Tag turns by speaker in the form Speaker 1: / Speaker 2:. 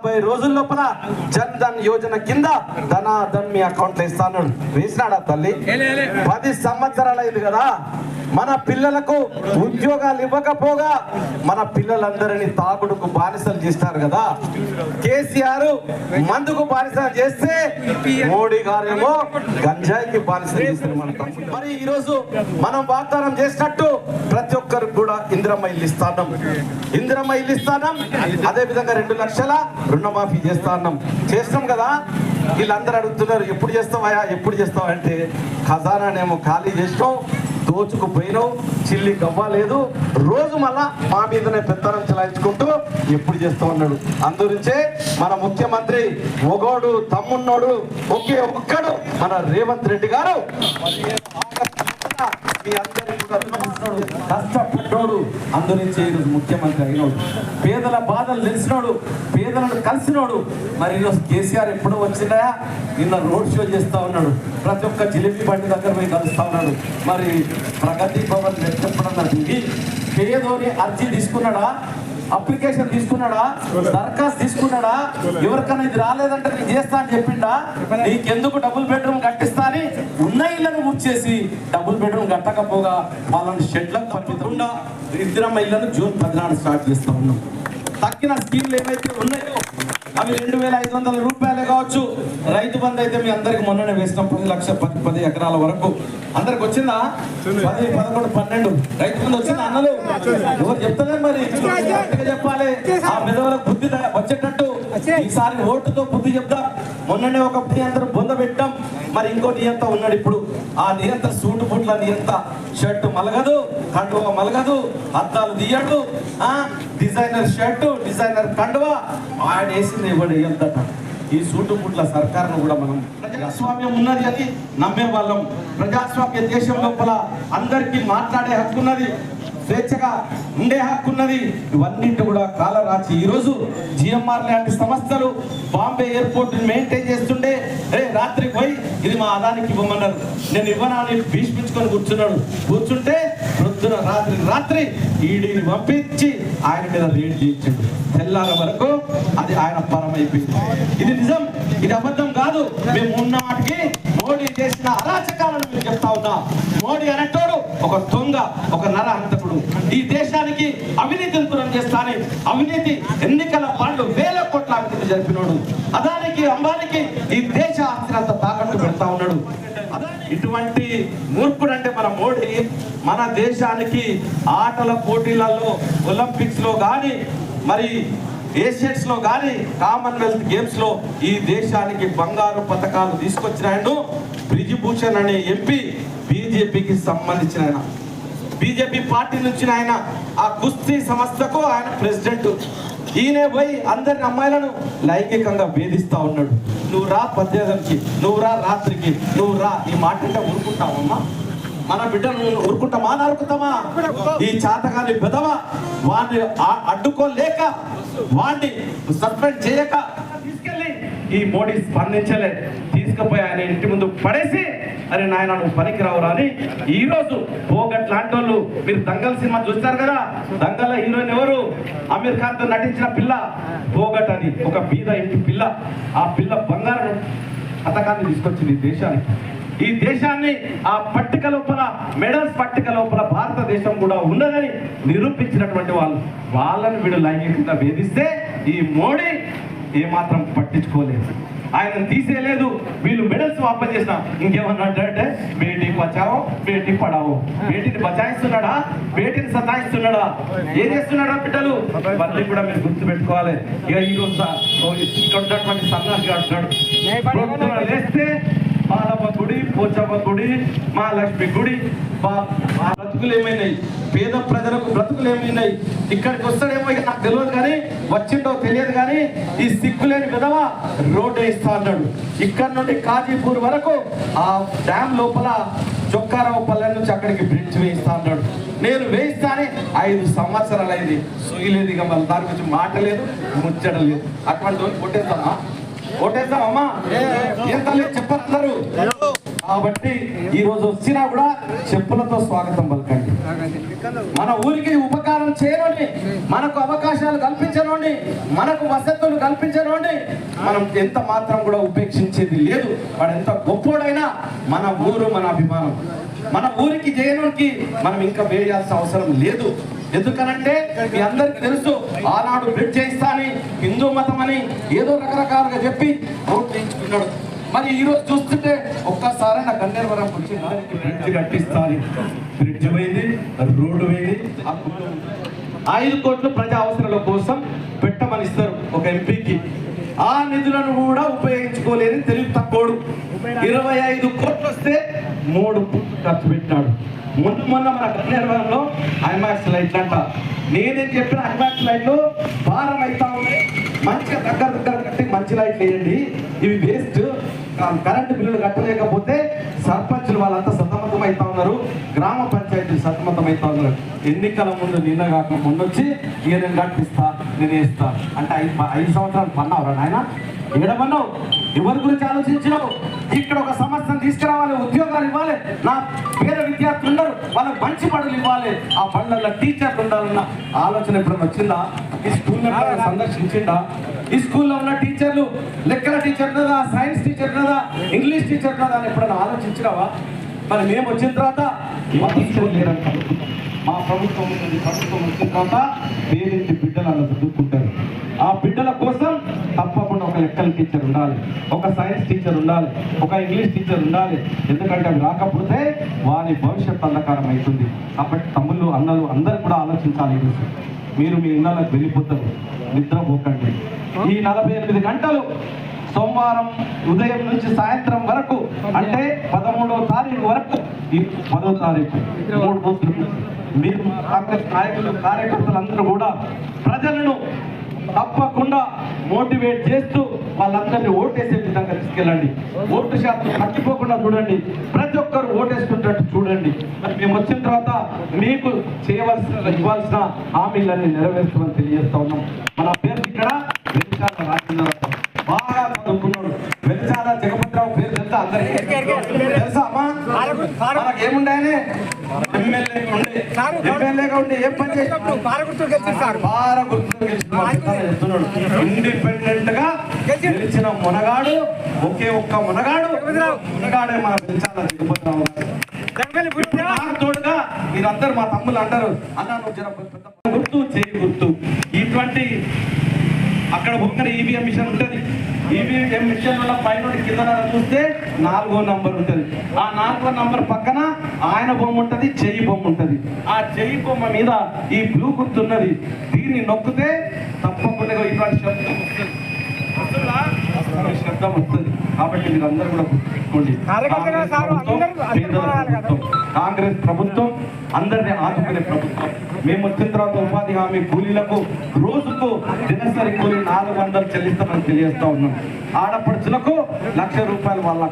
Speaker 1: ముప్పై రోజుల లోపల జన్ ధన్ యోజన కింద ధనాధన్ మీ అకౌంట్లో ఇస్తాను వేసినాడా తల్లి పది సంవత్సరాలు అయింది కదా. మన పిల్లలకు ఉద్యోగాలు ఇవ్వకపోగా మన పిల్లలందరినీ తాగుడుకు బానిసలు చేస్తారు కదా. కేసీఆర్ మందుకు బానిసలు చేస్తే మోడీ గారేమో గంజాయికి బానిసలు చేస్తారు మన మరి ఈరోజు మనం వాగ్దానం చేసినట్టు ప్రతి ఒక్కరికి కూడా ఇందిరమ్మ ఇల్లు ఇస్తాం ఇందిరమ్మ ఇల్లు ఇస్తాం అదే విధంగా రెండు లక్షల రుణమాఫీ చేస్తా చేస్తాం కదా. వీళ్ళందరూ అడుగుతున్నారు ఎప్పుడు చేస్తావా ఎప్పుడు చేస్తావా అంటే ఖజానానేమో ఖాళీ చేసినాం. దోచుకుపోయినావు చిల్లి గవ్వలేదు రోజు మళ్ళా మా మీదనే పెత్తనం చెలాయించుకుంటూ ఎప్పుడు చేస్తూ ఉన్నాడు. అందుగురించే మన ముఖ్యమంత్రి ఒగోడు తమ్మున్నోడు ఒకే ఒక్కడు మన రేవంత్ రెడ్డి గారు. మీ అందరికీ కష్టపడ్డోడు అందునుంచి ఈరోజు ముఖ్యమంత్రి అయినోడు. పేదల బాధలు తెలిసినోడు పేదలను కలిసినోడు. మరి ఈరోజు కేసీఆర్ ఎప్పుడు వచ్చినా నిన్న రోడ్ షో చేస్తా ఉన్నాడు. ప్రతి ఒక్క జిలేబీ బండి దగ్గర పోయి కలుస్తా ఉన్నాడు. మరి ప్రగతి భవన్ ఎప్పుడన్నా దిగి పేదోని అర్జీ తీసుకున్నాడా? అప్లికేషన్ తీసుకున్నాడా? దరఖాస్తు తీసుకున్నాడా? ఎవరికైనా ఇది రాలేదంటే నేను చేస్తా అని చెప్పిండా? నీకెందుకు డబుల్ బెడ్రూమ్ కట్టిస్తా అని ఉన్న ఇళ్ళను ముచ్చేసి డబుల్ బెడ్రూమ్ కట్టకపోగా వాళ్ళని షెడ్లకు పంపించకుండా ఇద్దరమ్మ ఇళ్ళను జూన్ పదినాడు స్టార్ట్ చేస్తా ఉన్నాం. తక్కిన స్కీమ్లు ఏవైతే ఉన్నాయో అవి రెండు వేల ఐదు వందల రూపాయలే కావచ్చు. రైతు బంధు అయితే మీ అందరికి మొన్ననే వేసినాం పది లక్షల పది పది ఎకరాల వరకు. అందరికి వచ్చిందా? పది పదకొండు పన్నెండు. రైతు బంధు వచ్చిందా అన్నలు? ఎవరు చెప్తారే మరి? చెప్పాలి. ఆ మెదవులకు బుద్ధి వచ్చేటట్టు. ఈసారి ఓటుతో బుద్ధి చెప్దాం. మొన్ననే ఒక నియంత్రణ బొంద పెట్టాం. మరి ఇంకో నియంత ఉన్నాడు ఇప్పుడు. ఆ నియంత సూటు బుట్ల నియంత షర్ట్ మలగదు కండువ మలగదు అద్దాలు తీయడు డిజైనర్ షర్ట్ డిజైనర్ కండువ. ఆయన ఇవ్వడు ఈ సూటుపుట్ల సర్కారును కూడా మనం ప్రజాస్వామ్యం ఉన్నది అని నమ్మే వాళ్ళం. ప్రజాస్వామ్య దేశం లోపల అందరికీ మాట్లాడే హక్కు ఉన్నది స్వేచ్ఛగా ఉండే హక్కు ఉన్నది. ఇవన్నింటి కూడా కాలరాచి. ఈ రోజు జిఎంఆర్ లాంటి సంస్థలు బాంబే ఎయిర్పోర్ట్ మెయింటైన్ చేస్తుండే రే రాత్రికి పోయి ఇది మా అదానికి ఇవ్వమన్నారు. నేను ఇవ్వనా అని భీష్మించుకొని కూర్చున్నాడు. కూర్చుంటే ప్రొద్దున రాత్రి రాత్రి ఈడీని పంపించి ఆయన మీద రేడ్ చేయించండి. తెల్లాల వరకు అది ఆయన పరమైపోయింది. ఇది నిజం ఇది అబద్ధం కాదు. మేము ఉన్న వాటికి మోడీ చేసిన అరాచకాలను మీరు చెప్తా ఉన్నా. మోడీ అనేటోడు ఒక దొంగ ఒక నర హంతకుడు. ఈ దేశానికి అవినీతిని దూరం చేస్తానని అవినీతి ఎన్నికల పాటలు వేల కోట్ల అవినీతి జరిపినోడు. అదానికి అంబానికి ఈ దేశ ఆస్తినంతా తాకట్టు పెడతా ఉన్నాడు. ఇటువంటి మూర్ఖుడు అంటే మన మోడీ. మన దేశానికి ఆటల పోటీలలో ఒలింపిక్స్లో కానీ మరి ఏషియన్స్లో కానీ కామన్వెల్త్ గేమ్స్లో ఈ దేశానికి బంగారు పథకాలు తీసుకొచ్చిన బ్రిజిభూషణ్ అనే ఎంపీ బీజేపీకి సంబంధించిన ఆయన. బీజేపీ పార్టీ నుంచి ఆయన ఆ కుస్తీ సంస్థకు ఆయన ప్రెసిడెంట్. ఈయనే పోయి అందరిని అమ్మాయిలను లైంగికంగా వేధిస్తా ఉన్నాడు. నువ్వు రా పద్యానికి నువ్వు రా రాత్రికి నువ్వు రా ఈ మాట ఊరుకుంటావమ్మా మన బిడ్డను ఊరుకుంటామా నరుకుతామా ఈ చాతకాన్ని బెదవా వాడిని అడ్డుకోలేక వాడిని సస్పెండ్ చేయక ఈ మోడీ స్పందించలే. తీసుకుపోయి ఆయన ఇంటి ముందు పడేసి అరే నాయన నువ్వు పనికిరావురా అని ఈ రోజు పోగట్ లాంటి వాళ్ళు మీరు దంగల్ సినిమా చూస్తారు కదా? దంగల్ హీరోయిన్ ఎవరు? అమీర్ ఖాన్తో నటించిన పిల్ల. పోగట్ అని ఒక బీద ఇంటి పిల్ల. ఆ పిల్ల బంగారం పథకాన్ని తీసుకొచ్చింది ఈ దేశానికి. ఈ దేశాన్ని ఆ పట్టిక లోపల మెడల్స్ పట్టిక లోపల భారతదేశం కూడా ఉన్నదని నిరూపించినటువంటి వాళ్ళు వాళ్ళని వీడు లైంగికంగా వేధిస్తే ఈ మోడీ ఏమాత్రం పట్టించుకోలేదు. ఆయన తీసేయలేదు వీళ్ళు మెడల్స్ వాపస్ చేసిన. ఇంకేమన్నా అంటే బేటీ బచావో బేటీ పడావో. బేటీని బచాయిస్తున్నాడా? బేటీని సతాయిస్తున్నాడా? ఏం చేస్తున్నాడా బిడ్డలు? వాళ్ళని కూడా మీరు గుర్తు పెట్టుకోవాలి ఇక ఈరోజు ఓ ఇక్కడ ఉన్నటువంటి సన్నాసి అంటున్నాడు లేస్తే బాలమ్మ గుడి పోచమ్మ గుడి మహాలక్ష్మి గుడి బా- బ్రతుకులు ఏమైనాయి పేద ప్రజలకు బ్రతుకులు ఏమైనాయి ఇక్కడికి వస్తాడేమో ఇక నాకు తెలియదు కానీ వచ్చిండో తెలియదు కానీ ఈ సిగ్గులేని విధవ రోడ్డు వేస్తా అన్నాడు. ఇక్కడ నుండి కాజీపూర్ వరకు ఆ డ్యామ్ లోపల చొక్కారావు పల్లె నుంచి అక్కడికి బ్రిడ్జ్ వేయిస్తా అన్నాడు. నేను వేయిస్తా అని ఐదు సంవత్సరాలు అయింది. సొయ్యలేదు ఇక మళ్ళీ దాని గురించి మాట లేదు ముచ్చట లేదు. అటువంటి కొట్టేస్తామా తల్లి చెప్పరు అందరూ? కాబట్టి ఈ రోజు వచ్చినా కూడా చెప్పులతో స్వాగతం పలకండి. మన ఊరికి ఉపకారం చేయనండి మనకు అవకాశాలు కల్పించనండి మనకు వసతులు కల్పించనండి మనం ఎంత మాత్రం కూడా ఉపేక్షించేది లేదు. వాడు ఎంత గొప్పోడైనా మన ఊరు మన అభిమానం. మన ఊరికి చేయడానికి మనం ఇంకా వేయాల్సిన అవసరం లేదు. ఎందుకనంటే మీ అందరికీ తెలుసు ఆనాడు బ్రిడ్జ్ చేయిస్తా అని హిందూ మతం అని ఏదో రకరకాలుగా చెప్పి ఓట్లు వేయించుకున్నాడు మరి ఈ రోజు చూస్తుంటే ఒక్కసారి నా గన్నేరవరం వచ్చి బ్రిడ్జ్ కట్టిస్తాను బ్రిడ్జ్ పోయింది రోడ్డు పోయింది. ఐదు కోట్లు ప్రజా అవసరాల కోసం పెట్టమని ఇస్తారు ఒక ఎంపీకి. ఆ నిధులను కూడా ఉపయోగించుకోలేని తెలివి తక్కువడు. ఇరవై ఐదు కోట్లు వస్తే మూడు ఖర్చు పెట్టినాడు ముందు మొన్న మన కన్యారంలో ఐమాక్స్ లైట్లు అంట. నేనేం చెప్పిన ఐమాక్స్ లైట్లు భారం అవుతా ఉన్నాయి. మంచిగా దగ్గర దగ్గర కట్టి మంచి లైట్లు వేయండి. ఇవి వేస్ట్ కరెంటు బిల్లులు కట్టలేకపోతే సర్పంచులు వాళ్ళంతా సతమతం అవుతా ఉన్నారు. గ్రామ పంచాయతీలు సతమతం అవుతా ఉన్నారు. ఎన్నికల ముందు నిన్న కాక ముందు వచ్చి ఇక నేను కట్టిస్తా నేను వేస్తా. అంటే ఐదు ఐదు సంవత్సరాలు పన్నావురా నాయన? ఏడమన్నావు ఎవరి గురించి ఆలోచించినావు? ఇక్కడ ఒక సమస్యను తీసుకురావాలి ఉద్యోగాలు ఇవ్వాలి. నా పేద విద్యార్థులు ఉన్నారు. వాళ్ళకి మంచి పనులు ఇవ్వాలి. ఆ పనులలో టీచర్లు ఉండాలన్న ఆలోచన ఎప్పుడైనా వచ్చిందా? ఈ స్కూల్ సందర్శించిందా? ఈ స్కూల్లో ఉన్న టీచర్లు లెక్కల టీచర్ కదా సైన్స్ టీచర్ కదా ఇంగ్లీష్ టీచర్ కదా అని ఎప్పుడైనా ఆలోచించినావా? మరి మేము వచ్చిన తర్వాత మా స్కూల్ లేరని మా ప్రభుత్వం ఉంటుంది ప్రభుత్వం వచ్చిన తర్వాత పేరెంట్ బిడ్డలు అలా చదువుకుంటారు. ఆ బిడ్డల కోసం తప్పకుండా ఒక లెక్కల టీచర్ ఉండాలి ఒక సైన్స్ టీచర్ ఉండాలి ఒక ఇంగ్లీష్ టీచర్ ఉండాలి. ఎందుకంటే అవి రాకపోతే వారి భవిష్యత్ అంధకారం అవుతుంది. కాబట్టి తమ్ముళ్ళు అన్నలు అందరూ కూడా ఆలోచించాలి ఈ విషయం. మీరు మీ ఇళ్ళకి వెళ్ళిపోతారు. నిద్రపోకండి ఈ నలభై ఎనిమిది గంటలు సోమవారం ఉదయం నుంచి సాయంత్రం వరకు అంటే పదమూడవ తారీఖు వరకు ఈ పదో తారీఖు మూడు రోజులు. మీరు కాంగ్రెస్ నాయకులు కార్యకర్తలు అందరూ కూడా ప్రజలను తప్పకుండా మోటివేట్ చేస్తూ వాళ్ళందరినీ ఓటేసే విధంగా తీసుకెళ్ళండి. ఓటు శాతం తగ్గిపోకుండా చూడండి. ప్రతి ఒక్కరు ఓటేసుకుంటట్టు చూడండి. మరి మేము వచ్చిన తర్వాత మీకు చేయవలసిన ఇవ్వాల్సిన హామీలన్నీ నెరవేర్చమని తెలియజేస్తా ఉన్నాం. మన పేరు ఇక్కడ వెలిచాల రాజేంద్రరావు బాగా చదువుకున్నాడు. వెలిచాల జగపతిరావు పేరు తెలుసా అందరికీ? తెలుసా అమ్మా? మనకి ఏముండే ఎమ్మెల్యేగా ఉండే ఎమ్మెల్యేగా ఉండి ఏం పని చేసినప్పుడు బాగా గుర్తుకు చెప్తున్నాడు ఇండిపెండెంట్గా గెలిచిన మునగాడు ఒకే ఒక్క మునగాడు మునగాడే మన పెంచాల తిరుపతిరావు గారు. నాకు తోడుగా మీరందరూ మా తమ్ములు అంటారు అన్న నువ్వు గుర్తు చేయి గుర్తు. ఇటువంటి అక్కడ ఒక్కడ ఈవీఎం మిషన్ ఉంటుంది. ఈవీఎం మిషన్ వల్ల పైన కింద చూస్తే నాలుగో నంబర్ ఉంటుంది. ఆ నాలుగో నంబర్ పక్కన ఆయన బొమ్మ ఉంటుంది చెయ్యి బొమ్మ ఉంటుంది. ఆ చెయ్యి బొమ్మ మీద ఈ బ్లూ గుర్తున్నది. దీన్ని నొక్కితే తప్పకుండా ఇటువంటి శబ్దం వస్తుంది. శబ్దం వస్తుంది. కాబట్టి మీరు అందరూ కూడా. కాంగ్రెస్ ప్రభుత్వం అందరినీ ఆదుకునే ప్రభుత్వం. మేము వచ్చిన తర్వాత ఉపాధి హామీ కూలీలకు రోజుకు దినసరి కూలీ నాలుగు వందలు చెల్లిస్తామని తెలియజేస్తా ఉన్నాం. ఆడపడుచులకు లక్ష రూపాయలు వాళ్ళ